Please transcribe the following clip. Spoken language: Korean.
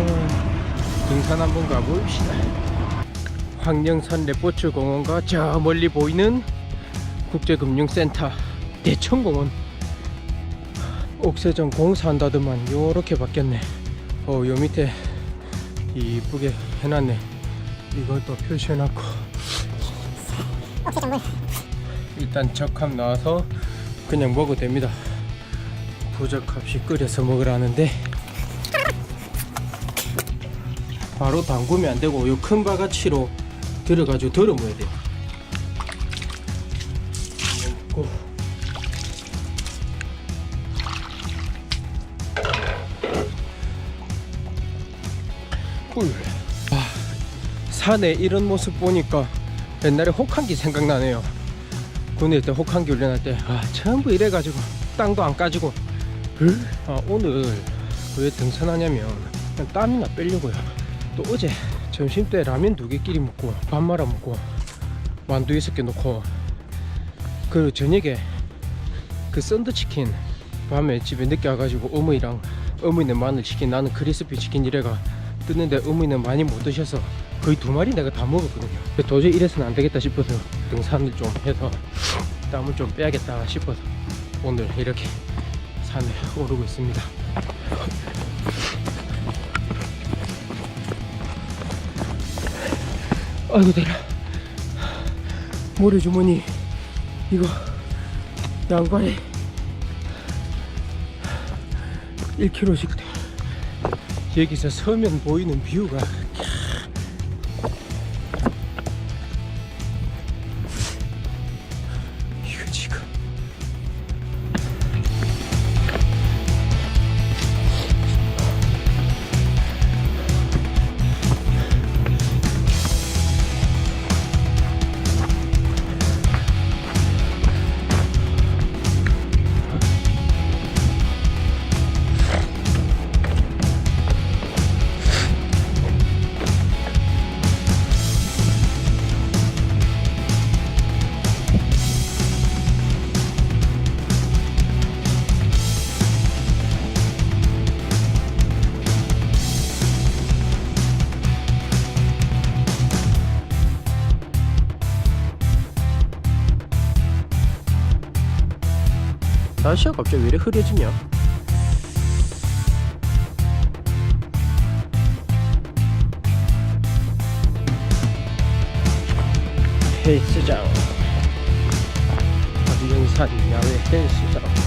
어, 등산 한번 가봅시다. 황령산 레포츠 공원과 저 멀리 보이는 국제금융센터 대천공원. 옥세정 공사한다더만 요렇게 바뀌었네. 어요 밑에 이쁘게 해놨네. 이것도 표시해놨고. 일단 적합 나와서 그냥 먹어도 됩니다. 부적합시 끓여서 먹으라는데 바로 담그면 안 되고 요 큰 바가치로 들어가지고 덜어 먹어야 돼요. 아, 산에 이런 모습 보니까 옛날에 혹한기 생각나네요. 군대 때 혹한기 훈련할 때 아, 전부 이래가지고 땅도 안 까지고 으, 아, 오늘 왜 등산하냐면 땀이나 빼려고요. 또 어제 점심 때 라면 두 개 끼리 먹고 밥 말아 먹고 만두 여섯 개 넣고 그 저녁에 그 썬더 치킨 밤에 집에 늦게 와가지고 어머니랑 어머니는 마늘 치킨 나는 크리스피 치킨 이래가 뜨는데 어머니는 많이 못 드셔서 거의 두 마리 내가 다 먹었거든요. 도저히 이래서는 안 되겠다 싶어서 등산을 좀 해서 땀을 좀 빼야겠다 싶어서 오늘 이렇게 산에 오르고 있습니다 아이고 대라 모래 주머니 이거 양발에 1kg씩 여기서 서면 보이는 뷰가 이거 지금 날씨가 갑자기 왜 이렇게 흐려지냐 헬스장 어디영산 야외 헬스